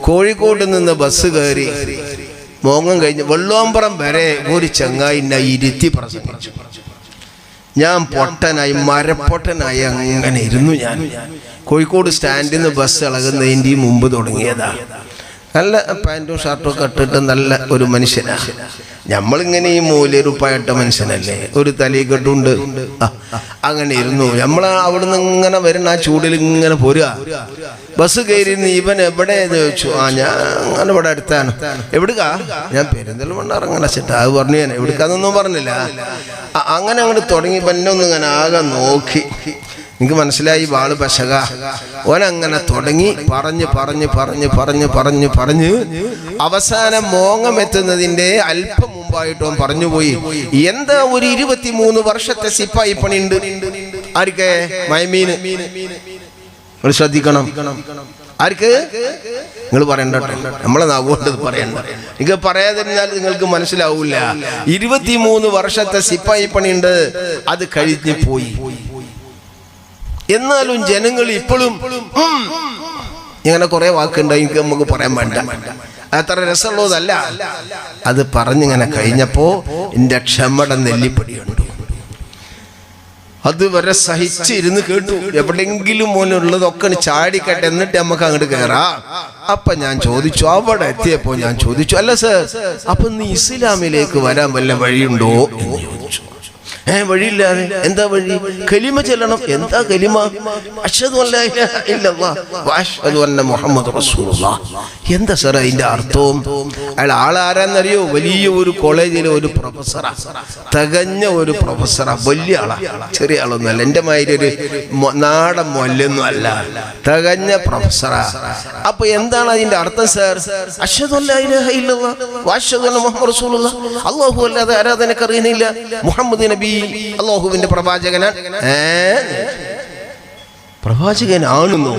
കോഴിക്കോട് നിന്ന് ബസ് കയറി മോങ്ങം കഴിഞ്ഞ് വെള്ളോമ്പറം വരെ ഒരു ചങ്ങായി ഇരുത്തി പ്രസംഗിച്ചു ഞാൻ പൊട്ടനായി മരപ്പൊട്ടനായി അങ്ങനെ ഇരുന്നു ഞാൻ. കോഴിക്കോട് സ്റ്റാൻഡിൽ നിന്ന് ബസ് ഇളകുന്നതിന്റെ മുമ്പ് തുടങ്ങിയതാ. നല്ല പാന്റും ഷർട്ടും ഒക്കെ ഇട്ടിട്ട് നല്ല ഒരു മനുഷ്യനാണ് നമ്മളിങ്ങനെ ഈ മൂല്യരൂപ്പായിട്ട മനുഷ്യനല്ലേ? ഒരു തലയിക്കെട്ടുണ്ട് കെട്ടുണ്ട്. അങ്ങനെ ഇരുന്നു. നമ്മൾ അവിടുന്ന് ഇങ്ങനെ വരുന്ന ആ ചൂടിൽ ഇങ്ങനെ പോരുക. ബസ് കയറിയിരുന്ന് ഇവൻ എവിടെ ചോദിച്ചു. ആ ഞാൻ അങ്ങനെ ഇവിടെ അടുത്താണ്. എവിടുക്കാ? ഞാൻ പെരുന്തൽമണ്ണ ഇറങ്ങണ ചേട്ടാ. അത് പറഞ്ഞു ഞാൻ. എവിടുക്കാന്നൊന്നും പറഞ്ഞില്ല. അങ്ങനെ അങ്ങോട്ട് തുടങ്ങി പന്നൊന്നും ഇങ്ങനെ ആകെ നോക്കി. എനിക്ക് മനസ്സിലായി വാൾ പശക. ഓനങ്ങനെ തുടങ്ങി പറഞ്ഞ് പറഞ്ഞ് പറഞ്ഞ് പറഞ്ഞ് പറഞ്ഞ് പറഞ്ഞ് അവസാനം മോങ്ങം എത്തുന്നതിന്റെ അല്പം മുമ്പായിട്ട് ഓൻ പറഞ്ഞുപോയി എന്താ ഒരു ഇരുപത്തിമൂന്ന് വർഷത്തെ സിപ്പായി പണിയുണ്ട്? ആർക്കെ? മയമീന് നിങ്ങൾ ശ്രദ്ധിക്കണം. ആർക്ക്? നിങ്ങൾ പറയണ്ട. നമ്മളെ നാവുകൊണ്ട് പറയണ്ട. നിങ്ങൾ പറയാതിരുന്നാൽ നിങ്ങൾക്ക് മനസ്സിലാവൂല. ഇരുപത്തിമൂന്ന് വർഷത്തെ സിപ്പായി പണിയുണ്ട്. അത് കഴിഞ്ഞു പോയി. എന്നാലും ജനങ്ങൾ ഇപ്പോഴും ഇങ്ങനെ കുറെ വാക്കുണ്ടായി നമുക്ക് പറയാൻ വേണ്ട. അത്ര രസമുള്ളതല്ല. അത് പറഞ്ഞിങ്ങനെ കഴിഞ്ഞപ്പോ എന്റെ ക്ഷമയുടെ നെല്ലിപ്പടിയുണ്ട്. അതുവരെ സഹിച്ചിരുന്ന് കേട്ടു. എവിടെങ്കിലും മോനുള്ളതൊക്കെ ചാടിക്കട്ടെ എന്നിട്ട് നമുക്ക് അങ്ങോട്ട് കയറാം. അപ്പൊ ഞാൻ ചോദിച്ചു അവിടെ എത്തിയപ്പോ ഞാൻ ചോദിച്ചു അല്ല സർ അപ്പൊ നീ ഇസ്ലാമിലേക്ക് വരാൻ വല്ല വഴിയുണ്ടോ? എന്ന് ചോദിച്ചു. ഏ വഴിയില്ലാതെ എന്താ വഴി? കലിമ ചെല്ലണം. എന്താ കലിമ? മുഹമ്മദ് എന്താ സാർ അതിന്റെ അർത്ഥവും അയാൾ ആളാരാന്നറിയോ? വലിയ ഒരു കോളേജിലെ ഒരു പ്രൊഫസറാ. തകഞ്ഞ ഒരു പ്രൊഫസറാ. വലിയ ആളാ. ചെറിയ ആളൊന്നുമല്ല. എന്റെ മാതിരി ഒരു നാടൻ മൊല്ലൊന്നും അല്ല. തികഞ്ഞ പ്രൊഫസറാ. അപ്പൊ എന്താണ് അതിന്റെ അർത്ഥം സാർ? അന്ന മുഹമ്മദ് അല്ലാഹു അല്ലാതെ ആരാധനക്കറിയുന്നില്ല മുഹമ്മദ് നബി അള്ളാഹുവിന്റെ പ്രവാചകനാണ് പ്രവാചകനാണെന്നോ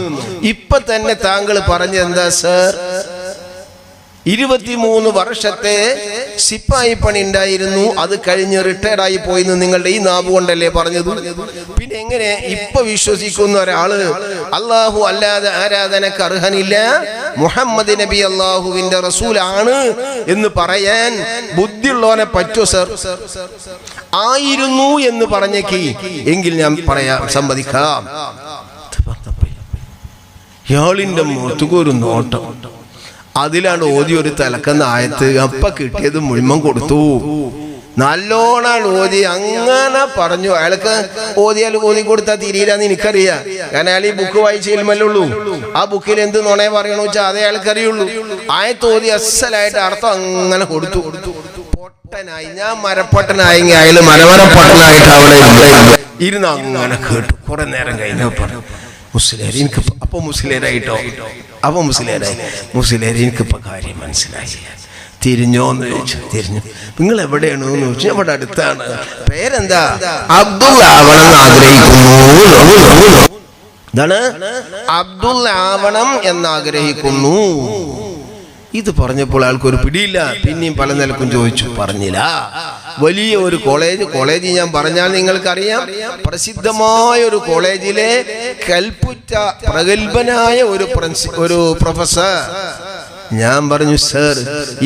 ഇപ്പൊ തന്നെ താങ്കൾ പറഞ്ഞെന്താ സർ? ഇരുപത്തിമൂന്ന് വർഷത്തെ സിപ്പായി പണി ഉണ്ടായിരുന്നു. അത് കഴിഞ്ഞ് റിട്ടയർഡ് ആയി പോയിന്ന് നിങ്ങളുടെ ഈ നാവ് കൊണ്ടല്ലേ പറഞ്ഞത്? പിന്നെ എങ്ങനെ ഇപ്പൊ വിശ്വസിക്കുന്ന ഒരാൾ അള്ളാഹു അല്ലാതെ ആരാധനക്ക് അർഹനില്ല? മുഹമ്മദ് നബി അള്ളാഹുവിന്റെ റസൂലാണ് എന്ന് പറയാൻ ബുദ്ധിയുള്ളവനെ പറ്റോ സർ? ആയിരുന്നു എന്ന് പറഞ്ഞേക്ക്. എങ്കിൽ ഞാൻ പറയാം സമ്മതിക്കാം ഇയാളിന്റെ മുഖത്തുക്ക് ഒരു നോട്ടം. അതിലാണ് ഓതി ഒരു തലക്കുന്ന ആയത്ത്. അപ്പ കിട്ടിയത് മുഴുവൻ കൊടുത്തു. നല്ലോണം ഓതി. അങ്ങനെ പറഞ്ഞു. അയാൾക്ക് ഓതിയാൽ ഓതി കൊടുത്താൽ തിരിയില്ലാന്ന് എനിക്കറിയാം. കാരണം അയാൾ ഈ ബുക്ക് വായിച്ച ഇൽമല്ലുള്ളൂ ആ ബുക്കിൽ എന്ത് നുണയെ പറയണോ വെച്ചാൽ അതേ അയാൾക്കറിയുള്ളൂ. ആയത്ത് ഓതി അസലായിട്ട് അർത്ഥം അങ്ങനെ കൊടുത്തു കൊടുത്തു. പൊട്ടനായി. ഞാൻ മരപ്പൊട്ടനായെങ്കിൽ അയാൾ മരമരപ്പൊട്ടനായിട്ട് അവിടെ ഇരുന്ന് അങ്ങനെ കേട്ടു. കുറെ നേരം കഴിഞ്ഞ. പറഞ്ഞു മുസ്ലിം എനിക്ക് അപ്പൊ മുസ്ലിരായിട്ടോ അപ്പൊ മുസ്ലിരായി മുസ്ലിം എനിക്കിപ്പോ കാര്യം മനസ്സിലായി. തിരിഞ്ഞോ എന്ന് ചോദിച്ചു. തിരിഞ്ഞു. നിങ്ങൾ എവിടെയാണ്? എന്ന് ചോദിച്ചു. ഇവിടെ അടുത്താണ്. പേരെന്താ? അബ്ദുൾ ആവണം ആഗ്രഹിക്കുന്നു. എന്താണ് അബ്ദുൾ ആവണം എന്ന് ആഗ്രഹിക്കുന്നു. ഇത് പറഞ്ഞപ്പോൾ ആൾക്കൊരു പിടിയില്ല. പിന്നെയും പല നിലക്കും ചോദിച്ചു പറഞ്ഞില്ല. വലിയ ഒരു കോളേജ് കോളേജ് ഞാൻ പറഞ്ഞാൽ നിങ്ങൾക്കറിയാം. പ്രസിദ്ധമായ ഒരു കോളേജിലെ കൽപ്പുറ്റ പ്രഗത്ഭനായ ഒരു ഒരു പ്രൊഫസർ ഞാൻ പറഞ്ഞു സർ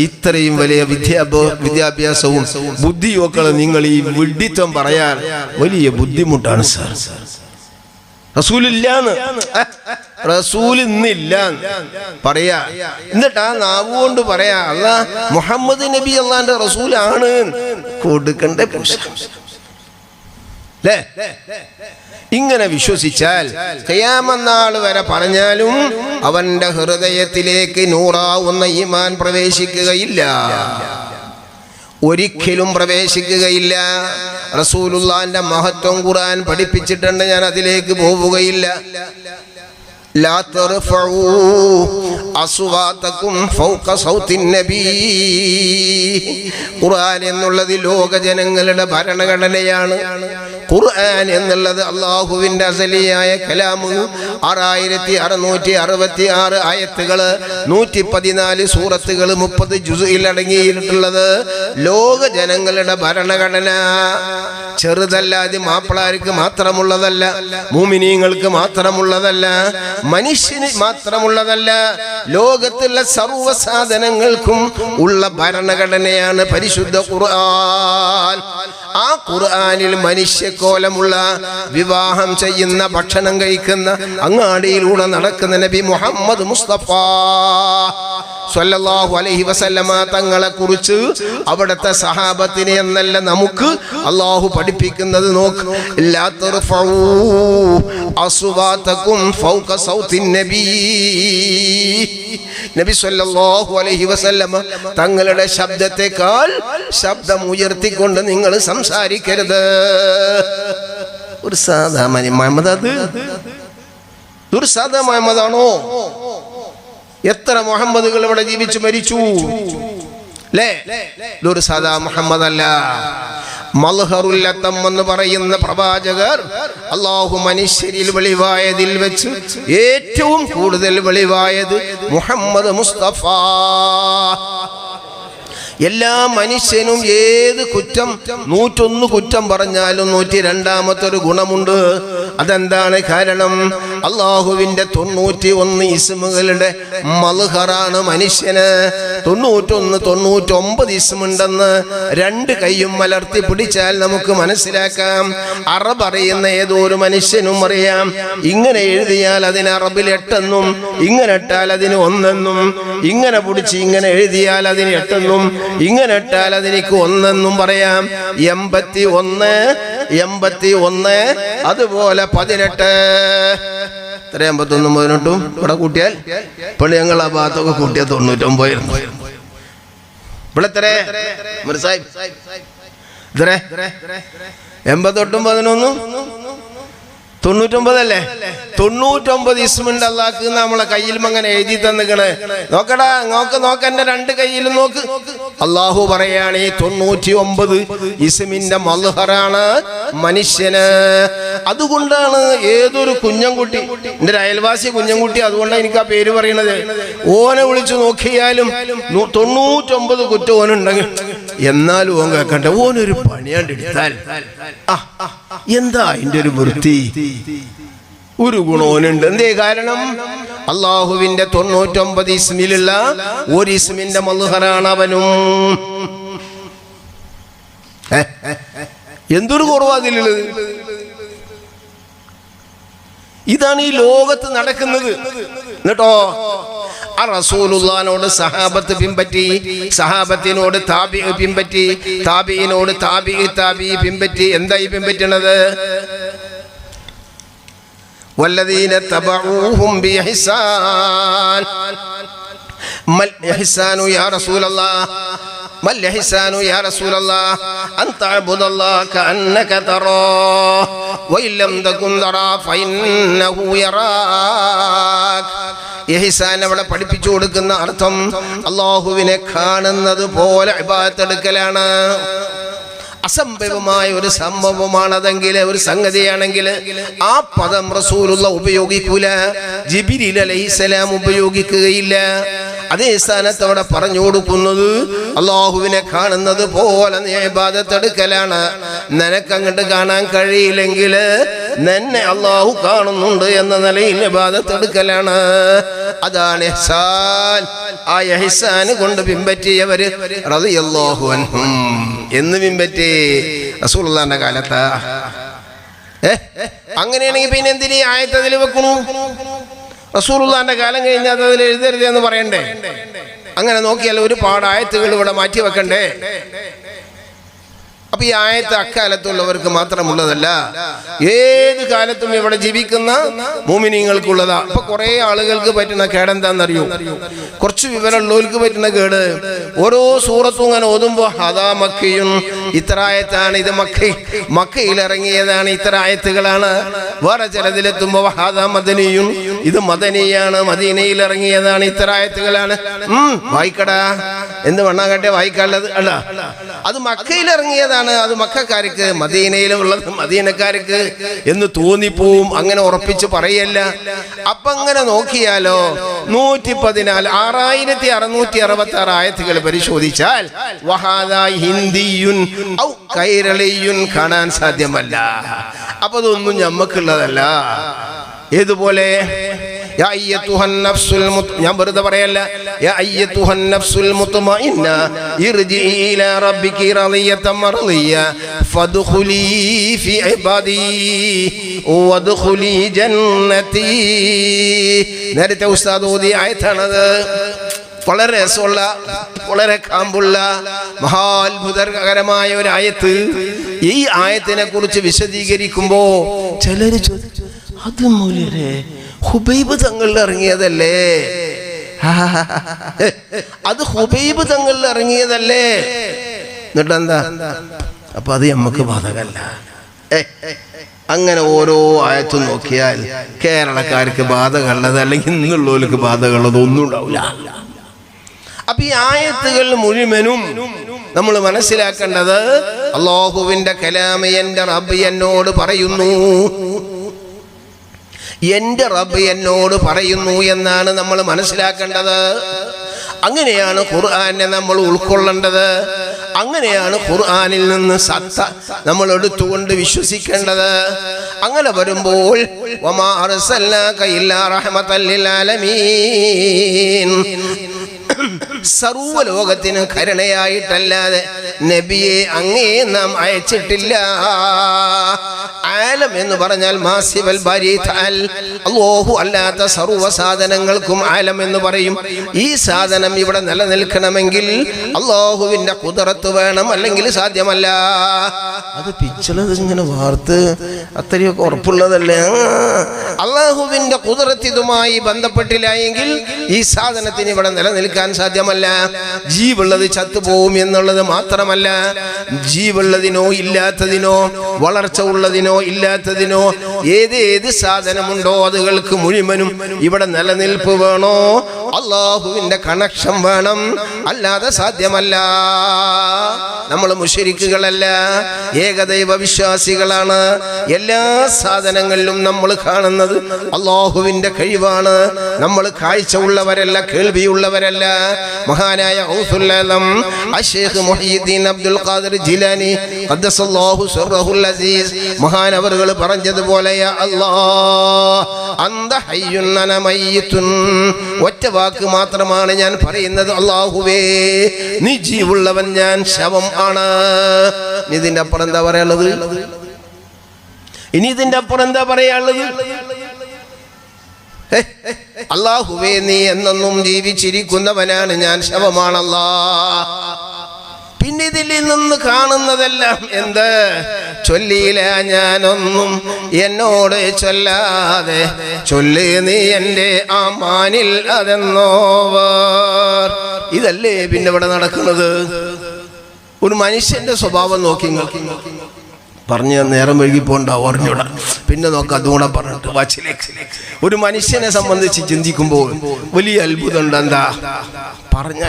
ഇത്രയും വലിയ വിദ്യാഭ്യാ വിദ്യാഭ്യാസവും ബുദ്ധിയൊക്കെ നിങ്ങൾ ഈ വിഡിത്വം പറയാൻ വലിയ ബുദ്ധിമുട്ടാണ് സർ റസൂലില്ലാന്ന്. റസൂൽ ഇന്നില്ല. പറയാ. എന്നിട്ട് ആ നാവ് കൊണ്ട് പറയാ അല്ല മുഹമ്മദ് നബി അള്ളാന്റെ റസൂലാണ്. കൊടുക്കണ്ട? ഇങ്ങനെ വിശ്വസിച്ചാൽ കയ്യാമെന്നാൾ വരെ പറഞ്ഞാലും അവന്റെ ഹൃദയത്തിലേക്ക് നൂറാവുന്ന ഈമാൻ പ്രവേശിക്കുകയില്ല. ഒരിക്കലും പ്രവേശിക്കുകയില്ല. റസൂലുള്ളാന്റെ മഹത്വം ഖുർആൻ പഠിപ്പിച്ചിട്ടുണ്ട് ഞാൻ അതിലേക്ക് പോവുകയില്ല. لا ترفعوا أصواتكم فوق صوت النبي ഖുർആൻ എന്നുള്ളത് ലോക ജനങ്ങളുടെ ഭരണഘടനയാണ് ഖുർആൻ എന്നുള്ളത് അള്ളാഹുവിന്റെ അസലിയായ കലാമു ആറായിരത്തി അറുന്നൂറ്റി അറുപത്തി ആറ് ആയത്തുകൾ നൂറ്റി പതിനാല് സൂറത്തുകൾ മുപ്പത് ജുസുയിൽ അടങ്ങിയിട്ടുള്ളത്. ലോക ജനങ്ങളുടെ ഭരണഘടന. ചെറുതല്ല അത് മാപ്പിളാർക്ക് മാത്രമുള്ളതല്ല മൂമിനീങ്ങൾക്ക് മാത്രമുള്ളതല്ല മനുഷ്യന് മാത്രമുള്ളതല്ല ലോകത്തുള്ള സർവ സാധനങ്ങൾക്കും ഉള്ള ഭരണഘടനയാണ് പരിശുദ്ധ ഖുർആൻ. ആ ഖുർആനിൽ മനുഷ്യക്കോലമുള്ള വിവാഹം ചെയ്യുന്ന ഭക്ഷണം കഴിക്കുന്ന അങ്ങാടിയിലൂടെ നടക്കുന്ന നബി മുഹമ്മദ് മുസ്തഫ. സ്വല്ലല്ലാഹു അലൈഹി വസല്ലമ തങ്ങളെ കുറിച്ച് അവിടുത്തെ സഹാബത്തിനെ എന്നല്ല നമുക്ക് അള്ളാഹു പഠിപ്പിക്കുന്നത് നോക്ക്. നബി. സല്ലല്ലാഹു അലൈഹി വസല്ലമ തങ്ങളുടെ ശബ്ദത്തെക്കാൾ ശബ്ദം ഉയർത്തിക്കൊണ്ട് നിങ്ങൾ സംസാരിക്കരുത്. ഒരു സാധാ മുഹമ്മദ് അത്? ഒരു സാധാ മുഹമ്മദാണോ എത്ര മുഹമ്മദുകൾ ഇവിടെ ജീവിച്ചു മരിച്ചു? അല്ലേ ഇതൊരു സദാ മുഹമ്മദ് അല്ല മൽഹറുല്ലത്തം എന്ന് പറയുന്ന പ്രവാചകർ അള്ളാഹു മനുഷ്യരിൽ വെളിവായതിൽ വെച്ച് ഏറ്റവും കൂടുതൽ വെളിവായത് മുഹമ്മദ് മുസ്തഫ. എല്ലാ മനുഷ്യനും ഏത് കുറ്റം നൂറ്റൊന്ന് കുറ്റം പറഞ്ഞാലും നൂറ്റി രണ്ടാമത്തെ ഒരു ഗുണമുണ്ട്. അതെന്താണ് കാരണം? അള്ളാഹുവിന്റെ തൊണ്ണൂറ്റി ഒന്ന് ഇസ്മുകളുടെ മൽഹറാണ് മനുഷ്യന്. തൊണ്ണൂറ്റൊന്ന് തൊണ്ണൂറ്റൊമ്പത് ഇസ്മുണ്ടെന്ന് രണ്ട് കൈയും മലർത്തി പിടിച്ചാൽ നമുക്ക് മനസ്സിലാക്കാം. അറബ് അറിയുന്ന ഏതോ ഒരു മനുഷ്യനും അറിയാം. ഇങ്ങനെ എഴുതിയാൽ അതിന് അറബിൽ എട്ടെന്നും ഇങ്ങനെ ഇട്ടാൽ അതിന് ഒന്നെന്നും ഇങ്ങനെ പിടിച്ച് ഇങ്ങനെ എഴുതിയാൽ അതിന് എട്ടെന്നും ഇങ്ങനെ ഇട്ടാൽ അതെനിക്ക് ഒന്നെന്നും പറയാം. എൺപത്തി ഒന്ന് എൺപത്തി ഒന്ന് അതുപോലെ പതിനെട്ട്. എത്ര എൺപത്തൊന്നും പതിനെട്ടും? ഇവിടെ കൂട്ടിയാൽ ഇപ്പോൾ ഞങ്ങൾ ആ ഭാഗത്തൊക്കെ കൂട്ടിയ തൊണ്ണൂറ്റൊമ്പതായിരുന്നു ഇവിടെ എത്ര? മുരസാഹിബ് ഇത്രേ? എൺപത്തൊട്ടും പതിനൊന്നും? തൊണ്ണൂറ്റൊമ്പതല്ലേ? തൊണ്ണൂറ്റൊമ്പത് ഇസ്മുണ്ട് അള്ളാഹ് നമ്മളെ കയ്യിൽ അങ്ങനെ എഴുതി തന്നിക്കണ്. നോക്കടാ നോക്ക് നോക്ക് എന്റെ രണ്ട് കയ്യിലും നോക്ക്. അള്ളാഹു പറയാണ് ഈ തൊണ്ണൂറ്റി ഒമ്പത് ഇസ്മിന്റെ മൽഹറാണ് മനുഷ്യന്. അതുകൊണ്ടാണ് ഏതൊരു കുഞ്ഞൻകുട്ടി എന്റെ ഒരു അയൽവാസി കുഞ്ഞൻകുട്ടി അതുകൊണ്ടാണ് എനിക്ക് ആ പേര് പറയണത്. ഓനെ വിളിച്ചു നോക്കിയാലും തൊണ്ണൂറ്റൊമ്പത് കുറ്റം ഓനുണ്ടെങ്കിൽ എന്നാലും ഓൻ കേക്കണ്ട ഓനൊരു പണിയാണ്ട് എടുത്താൽ. എന്താ അതിന്റെ ഒരു വൃത്തി? ഒരു ഗുണോനുണ്ട് എന്തേ കാരണം? അള്ളാഹുവിന്റെ തൊണ്ണൂറ്റൊമ്പത് ഇസ്മിലുള്ള ഒരു ഇസ്മിന്റെ മൽഹറാണ് അവനും എന്തൊരു കുറവാ അതിലുള്ളത്? ഇതാണ് ഈ ലോകത്ത് നടക്കുന്നത്. എന്നിട്ടോ? ആ റസൂലുള്ളാനോട് സഹാബത്ത് പിൻപറ്റി സഹാബത്തിനോട് താബി പിൻപറ്റി താബിയിനോട് താബി താബി പിൻപറ്റി എന്തായി പിൻപറ്റണത്? വല്ലദീന തബഊഹും ബിഹ്സാൻ മൽ ഇഹ്സാനു യാ റസൂലല്ലാഹ് ما الإحسان يا رسول الله أن تعبد الله كأنك تراه وإن لم تكن تراه فإنه يراك ഇഹ്സാൻ അവിടെ പഠിപ്പിച്ചു കൊടുക്കുന്ന അർത്ഥം അള്ളാഹുവിനെ കാണുന്നത് പോലെ ഇബാദത്തെടുക്കലാണ് അസംഭവമായ ഒരു സംഭവമാണതെങ്കിൽ ഒരു സംഗതിയാണെങ്കിൽ ആ പദം റസൂലുള്ള ഉപയോഗിക്കൂല ജിബിരിൽ അലൈഹിസലാം ഉപയോഗിക്കുകയില്ല അതേ സ്ഥാനത്ത് അവിടെ പറഞ്ഞു കൊടുക്കുന്നത് അള്ളാഹുവിനെ കാണുന്നത് പോലെ നീ ഇബാദത്തെടുക്കലാണ് നിനക്ക് അങ്ങോട്ട് കാണാൻ കഴിയില്ലെങ്കിൽ നിന്നെ അള്ളാഹു കാണുന്നുണ്ട് എന്ന നിലയിൽ ഇബാദത്തെടുക്കലാണ് അതാണ് ആ ഇഹ്സാൻ കൊണ്ട് പിൻപറ്റിയവര് റളിയല്ലാഹു അൻഹും. എന്ന് പിൻപറ്റി? റസൂലുള്ളാന്റെ കാലത്താ. ഏ? അങ്ങനെയാണെങ്കിൽ പിന്നെ എന്തിനീ ആയത്തതിൽ വെക്കണു? റസൂലുള്ളാന്റെ കാലം കഴിഞ്ഞാൽ അതിൽ എഴുതരുത് എന്ന് പറയണ്ടേ? അങ്ങനെ നോക്കിയാൽ ഒരുപാട് ആയത്തുകൾ ഇവിടെ മാറ്റി വെക്കണ്ടേ? അപ്പൊ ഈ ആയത്ത് അക്കാലത്തുള്ളവർക്ക് മാത്രമുള്ളതല്ല ഏത് കാലത്തും ഇവിടെ ജീവിക്കുന്ന മൂമിനിങ്ങൾക്കുള്ളതാ. അപ്പൊ കുറെ ആളുകൾക്ക് പറ്റുന്ന കേടെന്താണെന്നറിയോ കുറച്ച് വിവരമുള്ളവർക്ക് പറ്റുന്ന കേട്. ഓരോ സൂറത്തും ഇങ്ങനെ ഓതുമ്പോ അതാ മക്കയും ഇത്ര ആയത്താണ് ഇത് മക്ക. മക്കയിൽ ഇറങ്ങിയതാണ് ഇത്ര ആയത്തുകളാണ് വേറെ ചിലതിലെത്തുമ്പോ വഹാദ മദനിയും ഇത് മദനിയാണ് മദീനയിൽ ഇറങ്ങിയതാണ് ഇത്രായത്തുകളാണ് വായിക്കടാ. എന്ത് വണ്ണാകട്ടെ വായിക്കാനുള്ളത്? അല്ല. അത് മക്കയിൽ ഇറങ്ങിയതാണ് അത് മക്കാർക്ക് മദീനയിലുള്ളത് മദീനക്കാർക്ക് എന്ന് തോന്നിപ്പോവും അങ്ങനെ ഉറപ്പിച്ച് പറയല്ല. അപ്പൊ അങ്ങനെ നോക്കിയാലോ നൂറ്റി പതിനാല് ആറായിരത്തി അറുന്നൂറ്റി അറുപത്തി ആറ് ആയത്തുകൾ പരിശോധിച്ചാൽ വഹാദ ഹിന്ദിയുൻ ഔ കൈരളിയുൻ കാണാൻ സാധ്യമല്ല. അപ്പൊ അതൊന്നും ഞമ്മക്കുള്ളതല്ല. ഏതുപോലെ? നേരത്തെ ഉസ്താദ് ഓതി ആയത്താണത്. വളരെ രസമുള്ള വളരെ കാമ്പുള്ള മഹാത്ഭുതകരമായ ഒരു ആയത്ത്. ഈ ആയത്തിനെ കുറിച്ച് വിശദീകരിക്കുമ്പോ ചിലര് ചോദിച്ചു ഹുബൈബ് തങ്ങളിൽ ഇറങ്ങിയതല്ലേ? അത് ഹുബൈബ് തങ്ങളിൽ ഇറങ്ങിയതല്ലേ? എന്നിട്ട് എന്താ അപ്പൊ അത് നമുക്ക് ബാധകല്ല. അങ്ങനെ ഓരോ ആയത്തും നോക്കിയാൽ കേരളക്കാർക്ക് ബാധകളുള്ളത് അല്ലെങ്കിൽ ഇന്നുള്ളവർക്ക് ബാധകളുള്ളത് ഒന്നും ഉണ്ടാവില്ല. അപ്പൊ ഈ ആയത്തുകൾ മുഴുവനും നമ്മൾ മനസ്സിലാക്കേണ്ടത് അള്ളാഹുവിന്റെ കലാമ എന്റെ റബ്ബ് എന്നോട് പറയുന്നു. എന്റെ റബ്ബ് എന്നോട് പറയുന്നു എന്നാണ് നമ്മൾ മനസ്സിലാക്കേണ്ടത്. അങ്ങനെയാണ് ഖുർആനെ നമ്മൾ ഉൾക്കൊള്ളേണ്ടത്. അങ്ങനെയാണ് ഖുർആനിൽ നിന്ന് സത്ത നമ്മൾ എടുത്തുകൊണ്ട് വിശ്വസിക്കേണ്ടത്. അങ്ങനെ വരുമ്പോൾ വമാ ലോകത്തിന് കരുണയായിട്ടല്ലാതെ നബിയെ അങ്ങേ നാം അയച്ചിട്ടില്ല. ആലം എന്ന് പറഞ്ഞാൽ മാസിവൽ അല്ലാഹു അല്ലാത്ത സർവ സാധനങ്ങൾക്കും ആലം എന്ന് പറയും. ഈ സാധനം ഇവിടെ നിലനിൽക്കണമെങ്കിൽ അള്ളാഹുവിന്റെ കുതിരത്ത് വേണം അല്ലെങ്കിൽ സാധ്യമല്ല. അത് പിച്ചളത് ഇങ്ങനെ വാർത്ത് അത്രയൊക്കെ ഉറപ്പുള്ളതല്ലേ? അള്ളാഹുവിന്റെ കുതിരത്ത് ഇതുമായി ബന്ധപ്പെട്ടില്ല എങ്കിൽ ഈ സാധനത്തിന് ഇവിടെ നിലനിൽക്കാൻ സാധ്യമല്ല. ജീവുള്ളത് ചത്തുപോകും എന്നുള്ളത് മാത്രമല്ല. ജീവുള്ളതിനോ ഇല്ലാത്തതിനോ വളർച്ച ഉള്ളതിനോ ഇല്ലാത്തതിനോ ഏത് ഏത് സാധനമുണ്ടോ അതുകൾക്ക് മുഴുവനും ഇവിടെ നിലനിൽപ്പ് വേണോ? അള്ളാഹുവിന്റെ കണക്ഷൻ വേണം. അല്ലാതെ സാധ്യമല്ല. നമ്മൾ മുഷരിക്കുകളല്ല ഏകദൈവ വിശ്വാസികളാണ്. എല്ലാ സാധനങ്ങളിലും നമ്മൾ കാണുന്നത് അള്ളാഹുവിന്റെ കഴിവാണ്. നമ്മൾ കാഴ്ച ഉള്ളവരല്ല കേൾവിയുള്ളവരല്ല മഹാനായ ഔസുല്ലം അബ്ദുൽ ഖാദിർ ജിലാനി അസീസ് മഹാൻ അവറുകൾ പറഞ്ഞതുപോലെ യാ അല്ലാഹ്. അന്ത ഹയ്യുൻ അന മയ്യിത്തുൻ. ഒറ്റ വാക്ക് മാത്രമാണ് ഞാൻ പറയുന്നത് അള്ളാഹുവേ നീ ജീവുള്ളവൻ ഞാൻ ശവം ആണ്. ഇതിന്റെ അപ്പുറം എന്താ പറയാനുള്ളത്? ഇനി ഇതിന്റെ അപ്പുറം എന്താ പറയാനുള്ളത്? അള്ളാഹുവേ നീ എന്നെന്നും ജീവിച്ചിരിക്കുന്നവനാണ് ഞാൻ ശവമാണല്ലാ. പിന്നെ ഇതിൽ നിന്ന് കാണുന്നതെല്ലാം എന്ത്? ചൊല്ലിയില്ല ഞാനൊന്നും എന്നോട് ചൊല്ലാതെ. ചൊല്ലി നീ എന്റെ ആ മാനിൽ അതെന്നോവർ. ഇതല്ലേ പിന്നെ ഇവിടെ നടക്കുന്നത്? ഒരു മനുഷ്യന്റെ സ്വഭാവം നോക്കി പറഞ്ഞ് നേരം വൈകി പോണ്ട ഓർമ്മയോടെ പിന്നെ നോക്ക അതുകൂടെ പറഞ്ഞിട്ട് വാച്ചിലേക്ക്. ഒരു മനുഷ്യനെ സംബന്ധിച്ച് ചിന്തിക്കുമ്പോൾ വലിയ അത്ഭുതം എന്താ പറഞ്ഞ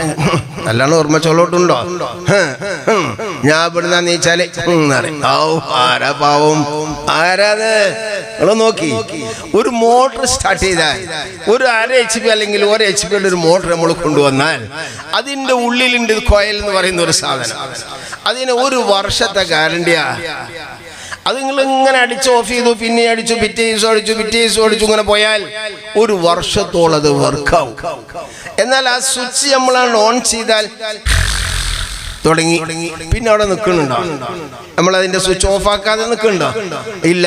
നല്ലോണം ഓർമ്മ ചോളോട്ടുണ്ടോ ഞാൻ ഇവിടുന്ന് നീച്ചാൽ. പാവം? ആരാത്? നിങ്ങൾ നോക്കി. ഒരു മോട്ടർ സ്റ്റാർട്ട് ചെയ്താൽ ഒരു അര എച്ച് പി അല്ലെങ്കിൽ ഒരു എച്ച് പിയുടെ ഒരു മോട്ടർ നമ്മൾ കൊണ്ടുവന്നാൽ അതിന്റെ ഉള്ളിലുണ്ട് കോയൽ എന്ന് പറയുന്ന ഒരു സാധനം. അതിന് ഒരു വർഷത്തെ ഗ്യാരണ്ടിയാ അത് നിങ്ങൾ ഇങ്ങനെ അടിച്ച് ഓഫ് ചെയ്തു പിന്നെ അടിച്ചു പിറ്റേ ദിവസം അടിച്ചു പിറ്റേ ദിവസം അടിച്ചു ഇങ്ങനെ പോയാൽ ഒരു വർഷത്തോളം അത് വർക്കാവും എന്നാൽ ആ സ്വിച്ച് നമ്മളാണ് ഓൺ ചെയ്താൽ തുടങ്ങി. പിന്നെ അവിടെ നിൽക്കുന്നുണ്ടോ? നമ്മൾ അതിന്റെ സ്വിച്ച് ഓഫ് ആക്കാതെ നിൽക്കുന്നുണ്ടോ? ഇല്ല.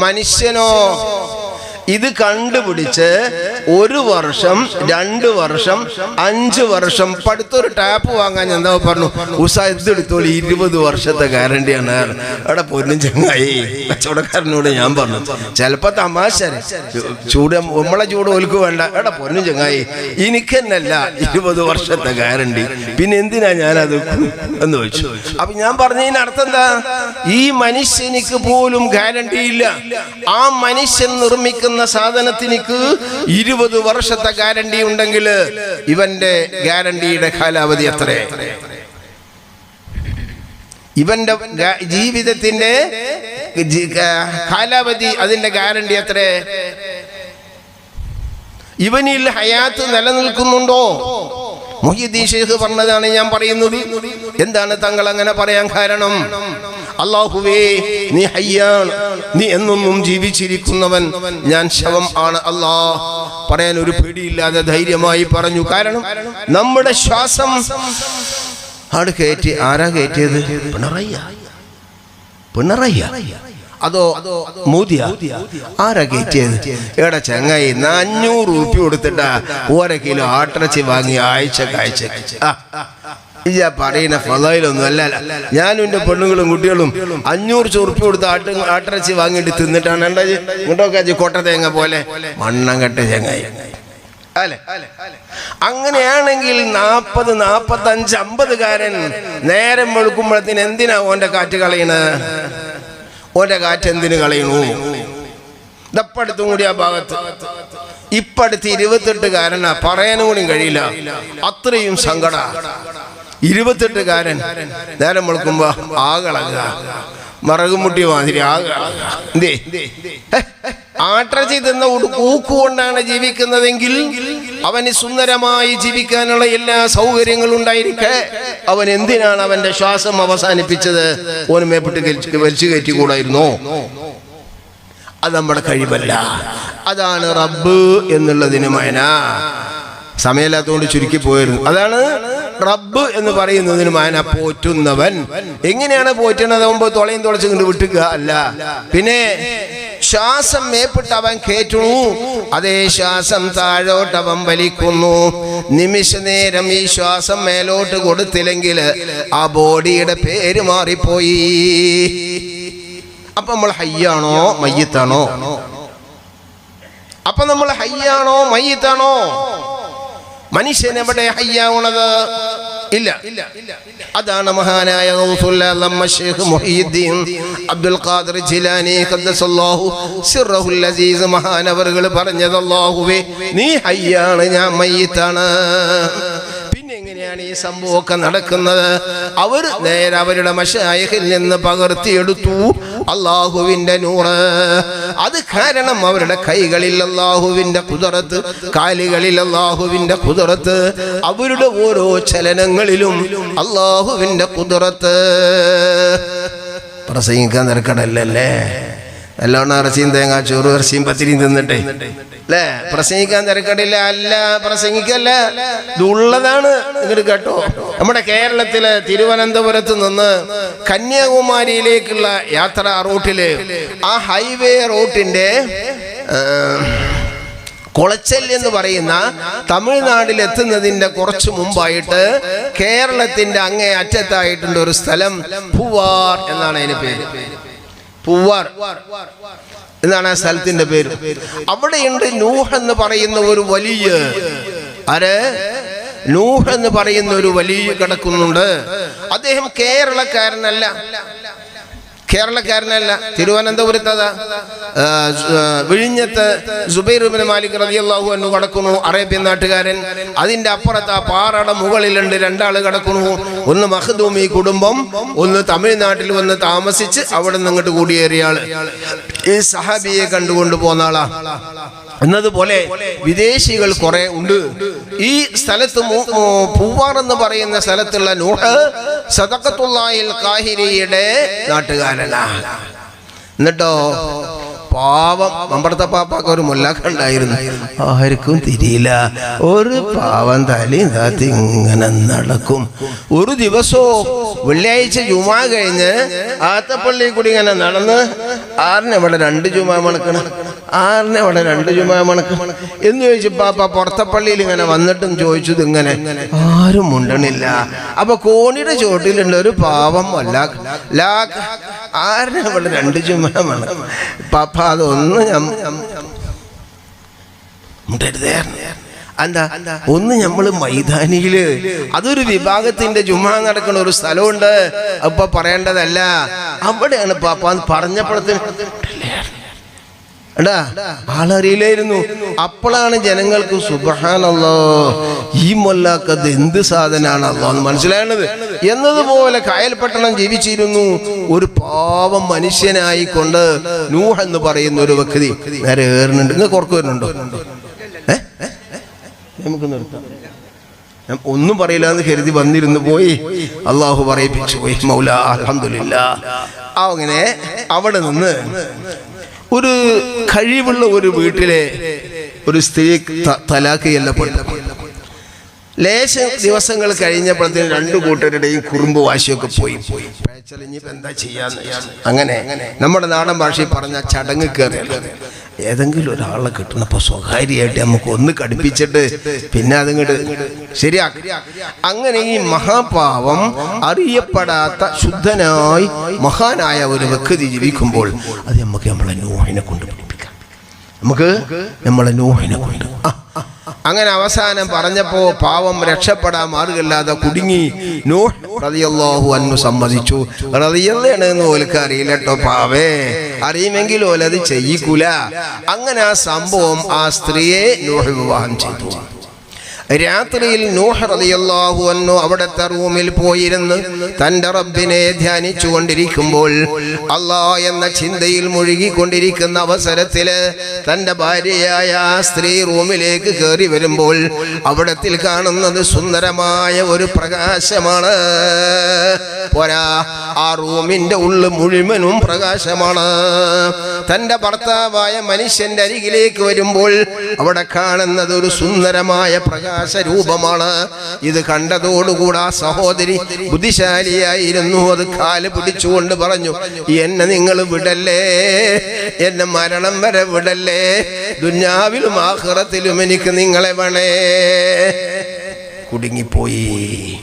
മനുഷ്യനോ ഇത് കണ്ടുപിടിച്ച് ഒരു വർഷം രണ്ട് വർഷം അഞ്ച് വർഷം പടുത്തൊരു ടാപ്പ് വാങ്ങാൻ ഞാൻ എന്താ പറഞ്ഞു? ഉഷ ഇതെടുത്തോളി ഇരുപത് വർഷത്തെ ഗ്യാരണ്ടിയാണ്. അവിടെ പൊന്നും ചങ്ങായി. കച്ചവടക്കാരനോട് ഞാൻ പറഞ്ഞു. ചിലപ്പോ തമാശ ചൂട് നമ്മളെ ചൂട് ഒലുക്ക് വേണ്ട. എടാ പൊന്നും ചങ്ങായി. എനിക്കെന്നല്ല ഇരുപത് വർഷത്തെ ഗ്യാരണ്ടി. പിന്നെ എന്തിനാ ഞാനത് എന്ന് ചോദിച്ചു. അപ്പൊ ഞാൻ പറഞ്ഞതിന് അർത്ഥം എന്താ? ഈ മനുഷ്യനിക്ക് പോലും ഗ്യാരണ്ടി ഇല്ല ആ മനുഷ്യൻ നിർമ്മിക്കുന്ന സാധനത്തിനിക്ക് ഇരുപത് വർഷത്തെ ഗ്യാരണ്ടി ഉണ്ടെങ്കിൽ ഇവന്റെ ഗ്യാരണ്ടിയുടെ കാലാവധി എത്ര ഇവന്റെ ജീവിതത്തിന്റെ കാലാവധി അതിന്റെ ഗ്യാരണ്ടി എത്ര ഇവനിൽ ഹയാത്ത് നിലനിൽക്കുന്നുണ്ടോ? മൊഹീദ്ദീൻ ഷെയ്ഖ് പറഞ്ഞതാണ് ഞാൻ പറയുന്നത്. എന്താണ് തങ്ങൾ അങ്ങനെ പറയാൻ കാരണം? അള്ളാഹുവേ നീ ഹയ്യാണ്. നീ എന്നൊന്നും ജീവിച്ചിരിക്കുന്നവൻ ഞാൻ ശവം ആണ് അല്ലാ. പറയാൻ ഒരു പേടിയില്ലാതെ ധൈര്യമായി പറഞ്ഞു. കാരണം നമ്മുടെ ശ്വാസം ആട് കയറ്റി ആരാ കയറ്റിയത്? പിണറയ്യ. പിണറയ്യ. അതോ മൂതിയ? ആരാ കയറ്റിയത്? എടാ ചങ്ങായി അഞ്ഞൂറ് റുപ്യ കൊടുത്തിട്ടാ ഓരോ കിലോ ആട്ടിറച്ചി വാങ്ങി ആഴ്ച കാഴ്ച. പറയുന്ന ഫലയിലൊന്നും അല്ല. ഞാനും എന്റെ പെണ്ണുങ്ങളും കുട്ടികളും അഞ്ഞൂറ് ചുറുപ്പി കൊടുത്ത് ആട്ട് ആട്ടിറച്ചി വാങ്ങിയിട്ട് തിന്നിട്ടാണ് എന്താ ഇങ്ങോട്ടൊക്കെ കൊട്ട തേങ്ങ പോലെ. മണ്ണം കെട്ട ചങ്ങായി. അങ്ങനെയാണെങ്കിൽ നാപ്പത് നാപ്പത്തഞ്ച് അമ്പതുകാരൻ നേരം വെളുക്കുമ്പോഴത്തിന് എന്തിനാ ഓന്റെ കാറ്റ് കളയണ്? ഓന്റെ കാറ്റ് എന്തിനു കളയണു? ഇതപ്പടുത്തും കൂടി ആ ഭാഗത്ത്. ഇപ്പടുത്ത് ഇരുപത്തെട്ട് കാരനാ പറയാനും കൂടി കഴിയില്ല. അത്രയും സങ്കട. ഇരുപത്തെട്ട് കാരൻ നേരം വെളുക്കുമ്പോ ആകളക മറകുമുട്ടി മാതിരി ആകളക എന്തേ? ആട്ടിറച്ചി തിന്ന ഊക്കുകൊണ്ടാണ് ജീവിക്കുന്നതെങ്കിൽ അവന് സുന്ദരമായി ജീവിക്കാനുള്ള എല്ലാ സൗകര്യങ്ങളും ഉണ്ടായിരിക്കെ. അവൻ എന്തിനാണ് അവന്റെ ശ്വാസം അവസാനിപ്പിച്ചത്? ഓന് മേപ്പിട്ട് വലിച്ചു- വലിച്ചു കയറ്റി കൂടായിരുന്നു അത് നമ്മുടെ കഴിവല്ല. അതാണ് റബ്ബ് എന്നുള്ളതിന് മയന സമയമില്ലാത്തതുകൊണ്ട് ചുരുക്കി പോയിരുന്നു. അതാണ് റബ്ബ് എന്ന് പറയുന്നതിന് മാന പോറ്റുന്നവൻ. എങ്ങനെയാണ് പോറ്റുന്നത് മുമ്പ് തുളയും തുളച്ചും കൊണ്ട് വിട്ടുക അല്ല. പിന്നെ ശ്വാസം മേപ്പിട്ട് അവൻ കേറ്റുന്നു അതേ ശ്വാസം താഴോട്ട് അവൻ വലിക്കുന്നു. നിമിഷ നേരം ഈ ശ്വാസം മേലോട്ട് കൊടുത്തില്ലെങ്കിൽ ആ ബോഡിയുടെ പേര് മാറിപ്പോയി. അപ്പൊ നമ്മൾ ഹയ്യാണോ മയ്യത്താണോ? അപ്പൊ നമ്മൾ ഹയ്യാണോ മയ്യത്താണോ? മനുഷ്യൻ എവിടെ ഹയ്യാവണത്? ഇല്ല. അതാണ് മഹാനായ അബ്ദുൽ ഖാദിർ ജിലാനി അസീസ് മഹാനവറുകൾ പറഞ്ഞത് അല്ലാഹുവേ നീ ഹയ്യാണ് ഞാൻ മയ്യത്താണ്. എങ്ങനെയാണ് ഈ സംഭവമൊക്കെ നടക്കുന്നത്. അവർ നേരെ അവരുടെ മഷായഹിൽ നിന്ന് പകർത്തിയെടുത്തു. അള്ളാഹുവിന്റെ നൂറ്. അത് കാരണം അവരുടെ കൈകളിൽ അള്ളാഹുവിന്റെ കുതിറത്ത് കാലുകളിൽ അള്ളാഹുവിന്റെ കുതിറത്ത് അവരുടെ ഓരോ ചലനങ്ങളിലും അള്ളാഹുവിന്റെ കുതിറത്ത് പ്രസംഗിക്കാൻ തിരക്കടല്ലേ നല്ലോണം ഇറച്ചിയും തേങ്ങ ചോറ് ഇറച്ചിയും പത്തിരിയും തിന്നിട്ടെ. അല്ലേ? പ്രസംഗിക്കാൻ തിരക്കടില്ല. അല്ല പ്രസംഗിക്കല്ല. ഇതുള്ളതാണ് ഇങ്ങോട്ട് കേട്ടോ. നമ്മുടെ കേരളത്തിലെ തിരുവനന്തപുരത്ത് നിന്ന് കന്യാകുമാരിയിലേക്കുള്ള യാത്ര റൂട്ടിൽ ആ ഹൈവേ റൂട്ടിന്റെ കൊളച്ചൽ എന്ന് പറയുന്ന തമിഴ്നാട്ടിൽ എത്തുന്നതിന്റെ കുറച്ച് മുമ്പായിട്ട് കേരളത്തിന്റെ അങ്ങേ അറ്റത്തായിട്ടുള്ള ഒരു സ്ഥലം. പൂവാർ എന്നാണ് അതിന് പേര്. പൂവാർ. എന്നാണ് ആ സ്ഥലത്തിന്റെ പേര്. അവിടെയുണ്ട് നൂഹ് എന്ന് പറയുന്ന ഒരു വലിയ. ആര്? നൂഹ് എന്ന് പറയുന്ന ഒരു വലിയ കിടക്കുന്നുണ്ട്. അദ്ദേഹം കേരളക്കാരനല്ല. കേരളക്കാരനല്ല തിരുവനന്തപുരത്ത് അതാ. ആ, സു- ആ, വിഴിഞ്ഞത്ത് സുബൈർ ഇബ്നു മാലിക് റളിയല്ലാഹു എന്ന് കടക്കുന്നു അറേബ്യൻ നാട്ടുകാരൻ. അതിന്റെ അപ്പുറത്ത് ആ പാറയുടെ മുകളിലുണ്ട് രണ്ടാൾ കടക്കുന്നു. ഒന്ന് മഹദൂമി കുടുംബം ഒന്ന് തമിഴ്നാട്ടിൽ വന്ന് താമസിച്ച് അവിടെ നിന്ന് ഇങ്ങോട്ട് കൂടിയേറിയ ആൾ. ഈ സഹാബിയെ കണ്ടുകൊണ്ട് പോന്ന ആളാ. എന്നതുപോലെ വിദേശികൾ കുറെ ഉണ്ട്. ഈ സ്ഥലത്ത് പൂവാർ എന്ന് പറയുന്ന സ്ഥലത്തുള്ള നൂഹ് സദക്കത്തുള്ളായിൽ കാഹിരിയുടെ നാട്ടുകാരനാ എന്നിട്ടോ പാവം മമ്പടത്തെ പാപ്പാക്ക് ഒരു മുല്ലാക്ക ഉണ്ടായിരുന്നു. ആർക്കും തിരിയില്ല. ഒരു പാവം തലി താത്തി ഇങ്ങനെ നടക്കും. ഒരു ദിവസവും വെള്ളിയാഴ്ച ജുമാ കഴിഞ്ഞ് ആത്തപ്പള്ളി കൂടി ഇങ്ങനെ നടന്ന് ആറിന് ഇവിടെ രണ്ട് ജുമാ മണക്കണം. ആറിന് അവിടെ രണ്ട് ജുമാ മണക്കും എന്ന് ചോദിച്ചു പാപ്പ പുറത്തപ്പള്ളിയിൽ ഇങ്ങനെ വന്നിട്ടും ചോദിച്ചത് ഇങ്ങനെ. ആരും മുണ്ടണില്ല. അപ്പൊ കോണിയുടെ ചോട്ടിലുണ്ട് ഒരു പാവം അല്ല. ആറിന് ഇവിടെ രണ്ട് ജുമാ മണക്കും. പാപ്പ അതൊന്ന് എന്താ ഒന്ന് നമ്മൾ മൈതാനിയിൽ. അതൊരു വിഭാഗത്തിന്റെ ജുമാ നടക്കുന്ന ഒരു സ്ഥലമുണ്ട്. അപ്പൊ പറയേണ്ടതല്ല അവിടെയാണ് പാപ്പ പറഞ്ഞപ്പോഴത്തേന് ആളറിയില്ലായിരുന്നു. അപ്പോഴാണ് ജനങ്ങൾക്ക് സുബഹാനല്ലോ ഈ മൊല്ലാക്കത് എന്ത് സാധനമാണ് അല്ലോ എന്ന് മനസ്സിലായത്? എന്നതുപോലെ കായൽപട്ടണം ജീവിച്ചിരുന്നു. ഒരു പാവം മനുഷ്യനായി കൊണ്ട് നൂഹ് എന്ന് പറയുന്ന ഒരു വ്യക്തി നേരെ ഏറുന്നുണ്ട്. ഇന്ന് കുറക്ക് വരുന്നുണ്ടോ? നമുക്ക് നിർത്താം. ഒന്നും പറയില്ല എന്ന് കരുതി വന്നിരുന്നു പോയി. അള്ളാഹു പറയിപ്പിച്ചു. പോയി മൗല അലഹമില്ല അങ്ങനെ അവിടെ നിന്ന് ഒരു കഴിവുള്ള ഒരു വീട്ടിലെ ഒരു സ്ത്രീ തലാക്ക് ചെല്ലപ്പെട്ടു ലേശ ദിവസങ്ങൾ കഴിഞ്ഞപ്പോഴത്തേക്കും രണ്ടു കൂട്ടരുടെയും കുറുമ്പ് വാശിയൊക്കെ പോയി. പോയി. എന്താ ചെയ്യാന്ന് അങ്ങനെ നമ്മുടെ നാടൻ ഭാഷയിൽ പറഞ്ഞ ചടങ്ങ് കയറി. ഏതെങ്കിലും ഒരാളെ കിട്ടണപ്പോ സ്വകാര്യമായിട്ട് നമുക്ക് ഒന്ന് കടുപ്പിച്ചിട്ട് പിന്നെ അതിങ്ങോട്ട് ശരിയാക്കി. അങ്ങനെ ഈ മഹാപാവം അറിയപ്പെടാത്ത ശുദ്ധനായി മഹാനായ ഒരു വ്യക്തി ജീവിക്കുമ്പോൾ അത് നമുക്ക് നമ്മളെ നോഹിനെ കൊണ്ട് പിടിപ്പിക്കാം നമുക്ക് നമ്മളെ നോഹിനെ കൊണ്ട്. ആ, അങ്ങനെ അവസാനം പറഞ്ഞപ്പോ പാവം രക്ഷപ്പെടാൻ മാർഗമില്ലാതെ കുടുങ്ങി നോഹ് റളിയല്ലാഹു അന്നു സമ്മതിച്ചു. റളിയല്ലാണെന്ന് ഓൽക്ക് അറിയില്ല കേട്ടോ പാവേ. അറിയുമെങ്കിൽ ഓലത് ചെയ്യിക്കൂല. അങ്ങനെ ആ സംഭവം ആ സ്ത്രീയെ നോഹ് വിവാഹം ചെയ്തു. രാത്രിയിൽ നൂഹ് റളിയല്ലാഹു അൻഹു അവിടുത്തെ റൂമിൽ പോയിരുന്ന് തന്റെ റബ്ബിനെ ധ്യാനിച്ചു കൊണ്ടിരിക്കുമ്പോൾ അല്ലാ എന്ന ചിന്തയിൽ മുഴുകിക്കൊണ്ടിരിക്കുന്ന അവസരത്തിൽ തന്റെ ഭാര്യയായ സ്ത്രീ റൂമിലേക്ക് കയറി വരുമ്പോൾ അവിടത്തിൽ കാണുന്നത് സുന്ദരമായ ഒരു പ്രകാശമാണ്. പോരാ ആ റൂമിന്റെ ഉള്ളു മുഴുവനും പ്രകാശമാണ്. തന്റെ ഭർത്താവായ മനുഷ്യന്റെ അരികിലേക്ക് വരുമ്പോൾ അവിടെ കാണുന്നത് ഒരു സുന്ദരമായ പ്രകാശ രൂപമാണ് ഇത് കണ്ടതോടുകൂടാ സഹോദരി ബുദ്ധിശാലിയായിരുന്നു. അത് കാൽ പിടിച്ചുകൊണ്ട് പറഞ്ഞു എന്നെ നിങ്ങൾ വിടല്ലേ? എന്നെ മരണം വരെ വിടല്ലേ? ദുഞ്ഞാവിലും ആഹ്റത്തിലും എനിക്ക് നിങ്ങളെ വേണേ. കുടുങ്ങിപ്പോയി.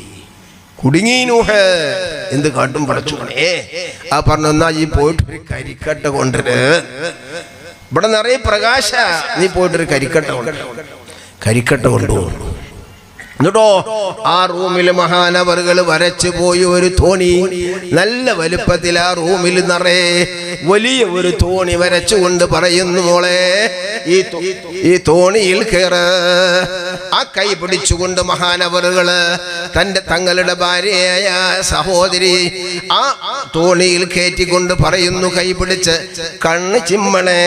കുടുങ്ങി നൂഹ്. എന്ത് കാട്ടും പടച്ചോണേ ആ പറഞ്ഞു എന്നാ ഈ പോയിട്ട് ഒരു കരിക്കട്ട കൊണ്ടുവര്. ഇവിടെ നിറയെ പ്രകാശ. നീ പോയിട്ടൊരു കരിക്കട്ട കൊണ്ടുവരും. കരിക്കട്ട കൊണ്ടുപോകുന്നു എന്നിട്ടോ ആ റൂമിൽ മഹാനവറുകൾ വരച്ചു പോയി ഒരു തോണി. നല്ല വലുപ്പത്തിൽ ആ റൂമിൽ നിറയെ വലിയ ഒരു തോണി വരച്ചുകൊണ്ട് പറയുന്നു മോളെ ഈ ഈ തോണിയിൽ കയറ്. ആ കൈ പിടിച്ചുകൊണ്ട് മഹാനവറുകൾ തന്റെ തങ്ങളുടെ ഭാര്യയായ സഹോദരി ആ തോണിയിൽ കയറ്റിക്കൊണ്ട് പറയുന്നു കൈ പിടിച്ച് കണ്ണ് ചിമ്മണേ.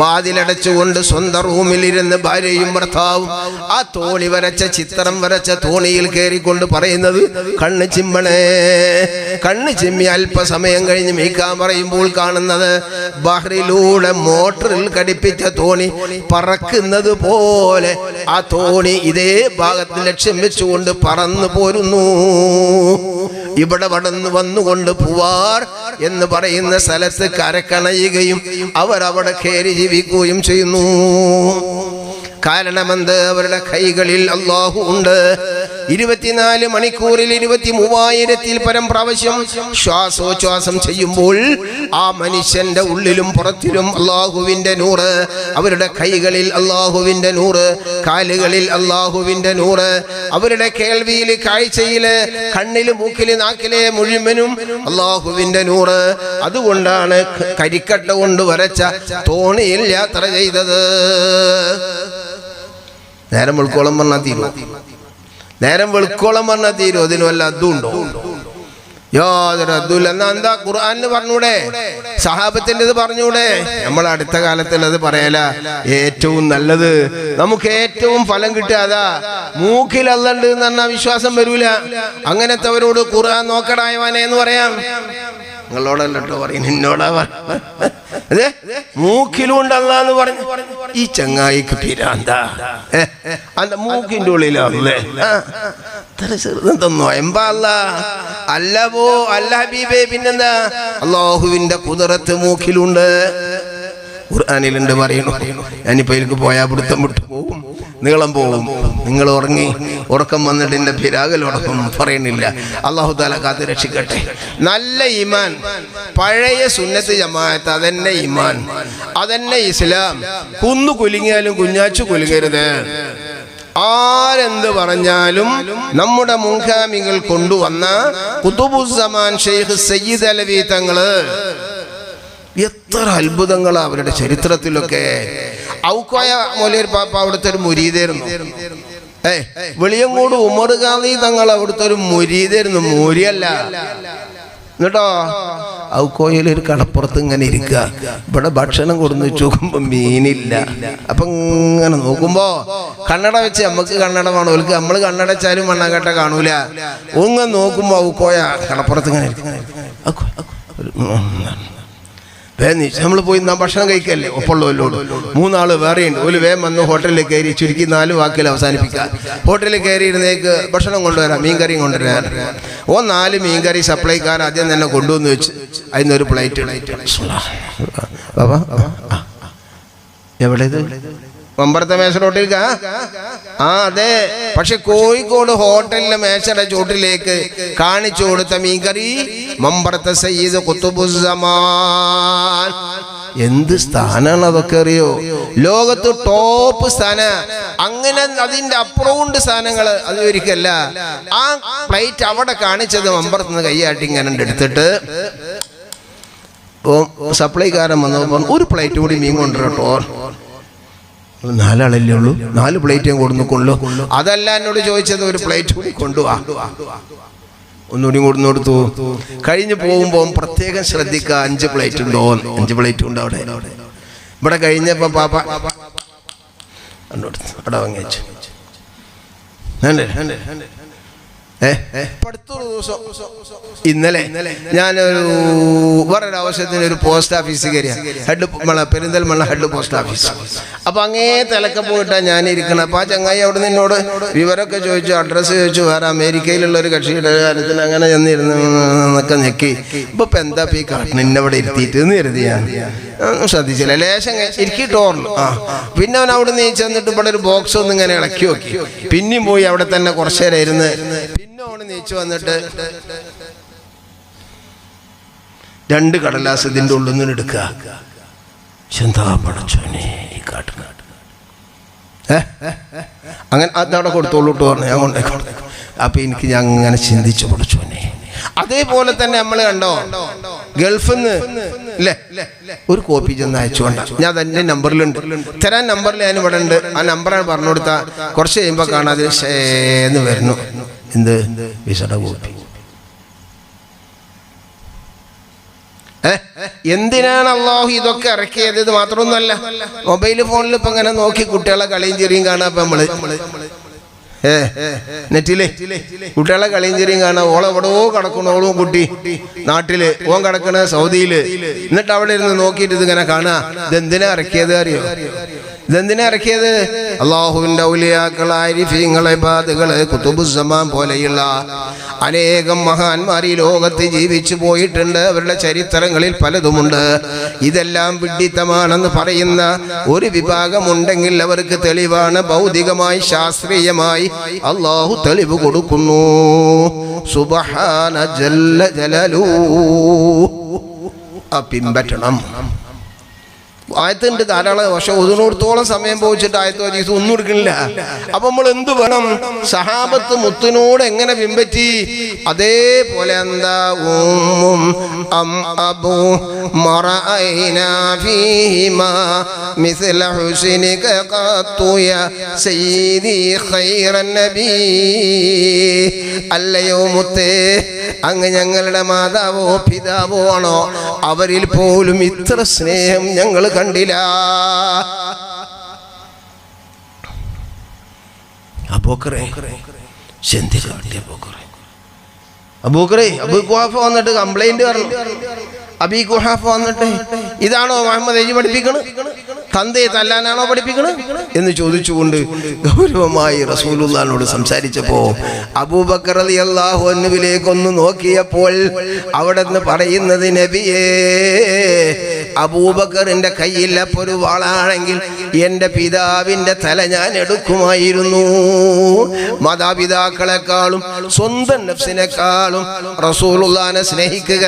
വാതിലടച്ചുകൊണ്ട് സ്വന്തം റൂമിലിരുന്ന് ഭാര്യയും ഭർത്താവും ആ തോണി വരച്ച ചിത്രം വരച്ച തോണിയിൽ കയറിക്കൊണ്ട് പറയുന്നത് കണ്ണ് ചിമ്മണേ. കണ്ണ് ചിമ്മി അല്പസമയം കഴിഞ്ഞ് മീക്കാൻ പറയുമ്പോൾ കാണുന്നത് ബഹ്റിലൂടെ മോട്ടറിൽ ഘടിപ്പിച്ച തോണി പറക്കുന്നത് പോലെ ആ തോണി ഇതേ ഭാഗത്ത് ലക്ഷ്യം വെച്ചുകൊണ്ട് പറന്നു പോരുന്നു. ഇവിടെ വടന്നു വന്നുകൊണ്ട് പൂവാർ എന്ന് പറയുന്ന സ്ഥലത്ത് കരക്കണയുകയും അവരവിടെ അവിടെ കയറി ജീവിക്കുകയും ചെയ്യുന്നു. കാരണമെന്ത്? അവരുടെ കൈകളിൽ അള്ളാഹു ഉണ്ട്. ഇരുപത്തിനാല് മണിക്കൂറിൽ ഇരുപത്തി മൂവായിരത്തിൽ പരം പ്രാവശ്യം ശ്വാസോച്ഛ്വാസം ചെയ്യുമ്പോൾ ആ മനുഷ്യന്റെ ഉള്ളിലും പുറത്തിലും അള്ളാഹുവിന്റെ നൂറ് അവരുടെ കൈകളിൽ അള്ളാഹുവിന്റെ നൂറ് കാലുകളിൽ അള്ളാഹുവിന്റെ നൂറ് അവരുടെ കേൾവിയിൽ കാഴ്ചയിൽ കണ്ണിൽ മൂക്കിൽ നാക്കിലെ മുഴുവനും അള്ളാഹുവിന്റെ നൂറ്. അതുകൊണ്ടാണ് കരിക്കട്ട കൊണ്ട് വരച്ച തോണിയിൽ യാത്ര ചെയ്തത്. നേരം ഉൾക്കോളം പറഞ്ഞാൽ തീരും നേരം വെളുക്കോളം പറഞ്ഞാൽ തീരും. അതിന് വല്ല അതും ഉണ്ടോ? യാതൊരു അതുമില്ല എന്നാ എന്താ ഖുർആാനിന് പറഞ്ഞൂടെ? സഹാബത്തിന്റെ ഇത് പറഞ്ഞൂടെ? നമ്മൾ അടുത്ത കാലത്തിൽ അത് പറയല. ഏറ്റവും നല്ലത് നമുക്ക് ഏറ്റവും ഫലം കിട്ടുക അതാ. മൂക്കിൽ അല്ലണ്ട് എന്ന് പറഞ്ഞാൽ വിശ്വാസം വരൂല. അങ്ങനത്തെവരോട് ഖുർആൻ നോക്കടായവാനെ എന്ന് പറയാം. നിങ്ങളോടല്ലോ പറയും. നിന്നോടാ അതെ മൂക്കിലുണ്ട് അല്ലാന്ന് പറഞ്ഞു. ഈ ചങ്ങായിക്ക് പിരാന്ത. അന്റെ മൂക്കിന്റെ ഉള്ളിലല്ലേ ചെറുതെന്തോ എമ്പാ അല്ല. അല്ല പോ അല്ല ഹബീബേ പിന്നെന്താ? അള്ളാഹുവിന്റെ കുതിരത്ത് മൂക്കിലുണ്ട്. ഖുർആാനിലുണ്ട് പറയണു ഞാനിപ്പോ എനിക്ക് പോയാ പിടുത്തം വിട്ടു പോവും നീളം പോവും. നിങ്ങൾ ഉറങ്ങി ഉറക്കം വന്നിട്ട് എന്റെ പിരാകലോടൊപ്പം പറയുന്നില്ല. അള്ളാഹു താല കാത്ത് രക്ഷിക്കട്ടെ. നല്ല ഈമാൻ. പഴയ സുന്നത്ത് ജമാഅത്ത് അതന്നെ ഈമാൻ. അതന്നെ ഇസ്ലാം. കുന്നു കുലുങ്ങിയാലും കുഞ്ഞാച്ചു കുലുങ്ങരുത്. ആരെന്ത് പറഞ്ഞാലും നമ്മുടെ മുൻഗാമികൾ കൊണ്ടുവന്ന കുതുബുസമാൻ ഷെയ്ഖ് സയ്യിദ് അലവി തങ്ങൾ എത്ര അത്ഭുതങ്ങളാണ് അവരുടെ ചരിത്രത്തിലൊക്കെ. ഔക്കോയ മൊലിയർ പാപ്പ അവിടുത്തെ ഒരു മുരീതായിരുന്നു ഏ വെളിയങ്കോട് ഉമർ ഗാന്ധി തങ്ങൾ അവിടുത്തെ ഒരു മുരീതായിരുന്നു മൂരിയല്ല. എന്നിട്ടോ? ഔക്കോയിൽ ഒരു കടപ്പുറത്ത് ഇങ്ങനെ ഇരിക്കുക. ഇവിടെ ഭക്ഷണം കൊടുന്ന് ചോക്കുമ്പോ മീനില്ല. അപ്പൊ ഇങ്ങനെ നോക്കുമ്പോ കണ്ണട വെച്ച് നമുക്ക് കണ്ണട വേണം. നമ്മൾ കണ്ണട വെച്ചാലും കാണൂല. ഒന്ന് നോക്കുമ്പോ ഔക്കോയ കടപ്പുറത്ത് ഇങ്ങനെ ഇരിക്കും ഔക്കോ, ഔക്കോ, ഒരു വേ നമ്മൾ പോയി നാം ഭക്ഷണം കഴിക്കല്ലേ? ഒപ്പുള്ളവരിലോട് മൂന്നാൾ വേറെ വേറെയുണ്ട്. ഒരു വേം വന്ന് ഹോട്ടലിൽ കയറി ചുരുക്കി നാല് വാക്കിൽ അവസാനിപ്പിക്കാം ഹോട്ടലിൽ കയറി ഇരുന്നേക്ക് ഭക്ഷണം കൊണ്ടുവരാം മീൻകറിയും കൊണ്ടുവരാൻ. ഓ നാല് മീൻകറി സപ്ലൈക്കാർ ആദ്യം തന്നെ കൊണ്ടുവന്ന് വെച്ച് അതിനൊരു പ്ലേറ്റ്. എവിടെ മമ്പറത്തെ മേശലോട്ടിരിക്ക ആ അതെ. പക്ഷെ കോഴിക്കോട് ഹോട്ടലിലെ മേശയുടെ ചോട്ടിലേക്ക് കാണിച്ചു കൊടുത്ത മീൻകറി മമ്പറത്തെ സയ്യിദ് കുത്തുബുസമാൻ എന്ത് സ്ഥാനാണ് അതൊക്കെ അറിയോ? ലോകത്ത് ടോപ്പ് സ്ഥാന. അങ്ങനെ അതിന്റെ അപ്പുറമുണ്ട് സ്ഥാനങ്ങൾ അത് ഒരിക്കല്ല ആ പ്ലേറ്റ് അവിടെ കാണിച്ചത് മമ്പറത്തുനിന്ന് കൈയാട്ടി ഇങ്ങനെ എടുത്തിട്ട് സപ്ലൈക്കാരൻ വന്നപ്പോൾ ഒരു പ്ലേറ്റ് കൂടി മീൻ കൊണ്ടുവരട്ടോ. നാലാളല്ലേ ഉള്ളൂ? നാല് പ്ലേറ്റ് ഞാൻ കൊടുന്നു കൊള്ളു അതല്ല എന്നോട് ചോദിച്ചത് ഒരു പ്ലേറ്റ് കൂടി കൊണ്ടുപോവാ ഒന്നുകൂടി കൊടുന്നു കൊടുത്തു. കഴിഞ്ഞു പോകുമ്പോൾ പ്രത്യേകം ശ്രദ്ധിക്കുക അഞ്ച് പ്ലേറ്റ് ഉണ്ടോ അഞ്ച് പ്ലേറ്റ് ഉണ്ട് അവിടെ. ഇവിടെ കഴിഞ്ഞപ്പോ പാപ്പ അവിടെ വാങ്ങി ദിവസം. ഇന്നലെ ഞാനൊരു വേറൊരു ആവശ്യത്തിന് ഒരു പോസ്റ്റ് ഓഫീസ് കയറിയ. ഹെഡ് മള പെരിന്തൽമണ്ണ ഹെഡ് പോസ്റ്റ് ഓഫീസ്. അപ്പൊ അങ്ങേ തിലക്ക പോയിട്ടാ ഞാൻ ഇരിക്കണം അപ്പൊ ആ ചങ്ങായി അവിടെ നിന്നോട് വിവരമൊക്കെ ചോദിച്ചു അഡ്രസ്സ് ചോദിച്ചു. വേറെ അമേരിക്കയിലുള്ള ഒരു കക്ഷിയുടെ കാര്യത്തിൽ അങ്ങനെ ചെന്നിരുന്നു എന്നൊക്കെ ഞെക്കി. ഇപ്പൊ ഇപ്പൊ എന്താ ഈ കാട്ടിന് ഇന്നവിടെ ഇരുത്തിയിട്ട് എന്ന് കരുതി ഞാൻ ഒന്നും ശ്രദ്ധിച്ചില്ല. ലേശം ഇരിക്കിട്ടോർന്നു. ആ പിന്നെ അവൻ അവിടെ നിന്ന് ചെന്നിട്ട് ഇവിടെ ഒരു ബോക്സ് ഒന്ന് ഇങ്ങനെ ഇളക്കി നോക്കി. പിന്നെയും പോയി അവിടെ തന്നെ കുറച്ചു നേരം ഇരുന്ന് പിന്നെ അവന് നീച്ചു വന്നിട്ട് രണ്ട് കടലാസ് ഇതിന്റെ ഉള്ളിൽ നിന്ന് എടുക്കുക. ചിന്താ പടച്ചോനെ ഈ കാട്ടിന്? അങ്ങനെ അതവിടെ കൊടുത്തോളൂട്ട് പറഞ്ഞു ഞാൻ കൊണ്ടേ അപ്പൊ എനിക്ക് ഞാൻ അങ്ങനെ ചിന്തിച്ചു പഠിച്ചോനെ അതേപോലെ തന്നെ നമ്മൾ കണ്ടോ? ഗൾഫിൽ നിന്ന് ഒരു കോപ്പി ചെന്ന് അയച്ചുകൊണ്ട ഞാൻ തന്നെ നമ്പറിലുണ്ട്. തരാൻ നമ്പറിൽ ഞാൻ ഇവിടെ ഉണ്ട്. ആ നമ്പറാണ് പറഞ്ഞു കൊടുത്ത കുറച്ച് കഴിയുമ്പോൾ കാണാതെ ഷേന്ന് വരുന്നു. എന്ത്? വിശട കോപ്പി? എന്തിനാണ് അള്ളാഹു ഇതൊക്കെ ഇറക്കിയത്? ഇത് മാത്രമൊന്നുമല്ല. മൊബൈൽ ഫോണിൽ ഇപ്പൊ ഇങ്ങനെ നോക്കി കുട്ടികളെ കളിയും ചെറിയും കാണാം നമ്മൾ. നെറ്റിലെ കുട്ടികളെ കളിയും ചെറിയും ഓളെ എവിടെയോ കിടക്കണു ഓളും കുട്ടി. നാട്ടിൽ ഓൻ കിടക്കണ സൗദിയിൽ. എന്നിട്ട് അവിടെ ഇരുന്ന് നോക്കിയിട്ട് ഇതിങ്ങനെ കാണാ ഇതെന്തിനാ ഇറക്കിയത് അറിയോ? ഇതെന്തിനാ ഇറക്കിയത്? അള്ളാഹുവിന്റെ ഔലിയാക്കൾ ആരിഫീങ്ങളെ ബാധകൾ കുത്തുബുസമാൻ പോലെയുള്ള അനേകം മഹാന്മാർ ഈ ലോകത്ത് ജീവിച്ചു പോയിട്ടുണ്ട്. അവരുടെ ചരിത്രങ്ങളിൽ പലതുമുണ്ട്. ഇതെല്ലാം വിഡ്ഢിത്തമാണെന്ന് പറയുന്ന ഒരു വിഭാഗമുണ്ടെങ്കിൽ അവർക്ക് തെളിവാണ്. ഭൗതികമായി ശാസ്ത്രീയമായി അള്ളാഹു തെളിവ് കൊടുക്കുന്നു. സുബഹാന ജല്ല. ജലലൂ ആ ആയത്തുണ്ട് ധാരാളം പക്ഷെ ഒതിനോടത്തോളം സമയം പോയിച്ചിട്ട് ആയത്ത് ഹദീസ് ഒന്നും എടുക്കണില്ല. അപ്പൊ നമ്മൾ എന്ത് വേണം? സഹാബത്ത് മുത്തിനോട് എങ്ങനെ പിൻപറ്റി? അതേപോലെ എന്താ? അം സയ്യിദി അല്ലയോ മുത്തേ അങ്ങ് ഞങ്ങളുടെ മാതാവോ പിതാവോ ആണോ? അവരിൽ പോലും ഇത്ര സ്നേഹം ഞങ്ങൾ കണ്ടില്ല. അബൂക്കറേ ചിന്തിച്ചു അബൂക്കറേ വന്നിട്ട് കംപ്ലൈന്റ് പറഞ്ഞു. അബീ ഗുഹാഫ് വന്നിട്ട് ഇതാണോ മുഹമ്മദ് എജി പഠിപ്പിക്കണ്? തന്തയെ തല്ലാനാണോ പഠിപ്പിക്കണ്? എന്ന് ചോദിച്ചുകൊണ്ട് ഗൗരവമായി റസൂലുള്ളാനോട് സംസാരിച്ചപ്പോ അബൂബക്കർ അലി അള്ളാഹു അന്നുവിലേക്കൊന്ന് നോക്കിയപ്പോൾ അവിടെ നിന്ന് പറയുന്നത് നബിയേ അബൂബക്കറിന്റെ കയ്യിൽ അപ്പൊ ഒരു വാളാണെങ്കിൽ എന്റെ പിതാവിന്റെ തല ഞാൻ എടുക്കുമായിരുന്നു. മാതാപിതാക്കളെക്കാളും സ്വന്തം നഫ്സിനെക്കാളും റസൂലുള്ളാനെ സ്നേഹിക്കുക.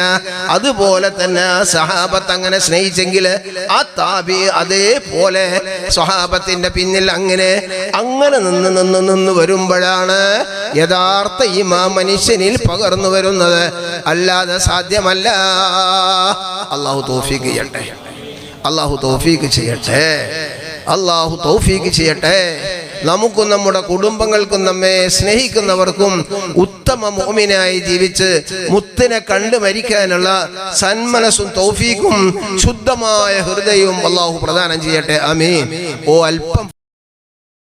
അതുപോലെ തന്നെ സഹാബത്ത് അങ്ങനെ സ്നേഹിച്ചെങ്കിൽ ആ താബി അതേപോലെ സ്വഹാബത്തിന്റെ പിന്നിൽ അങ്ങനെ അങ്ങനെ നിന്ന് നിന്ന് നിന്ന് വരുമ്പോഴാണ് യഥാർത്ഥ ഇമാ മനുഷ്യനിൽ പകർന്നു വരുന്നത്. അല്ലാതെ സാധ്യമല്ല. അള്ളാഹു തോഫീക്ക് ചെയ്യട്ടെ. അള്ളാഹു തോഫീക്ക് ചെയ്യട്ടെ. അള്ളാഹു തോഫീക്ക് ചെയ്യട്ടെ. നമുക്കും നമ്മുടെ കുടുംബങ്ങൾക്കും നമ്മെ സ്നേഹിക്കുന്നവർക്കും ഉത്തമ മോമിനായി ജീവിച്ച് മുത്തിനെ കണ്ടു മരിക്കാനുള്ള സന്മനസ്സും തൗഫീക്കും ശുദ്ധമായ ഹൃദയവും അള്ളാഹു പ്രദാനം ചെയ്യട്ടെ. അമീൻ ഓ അല്പം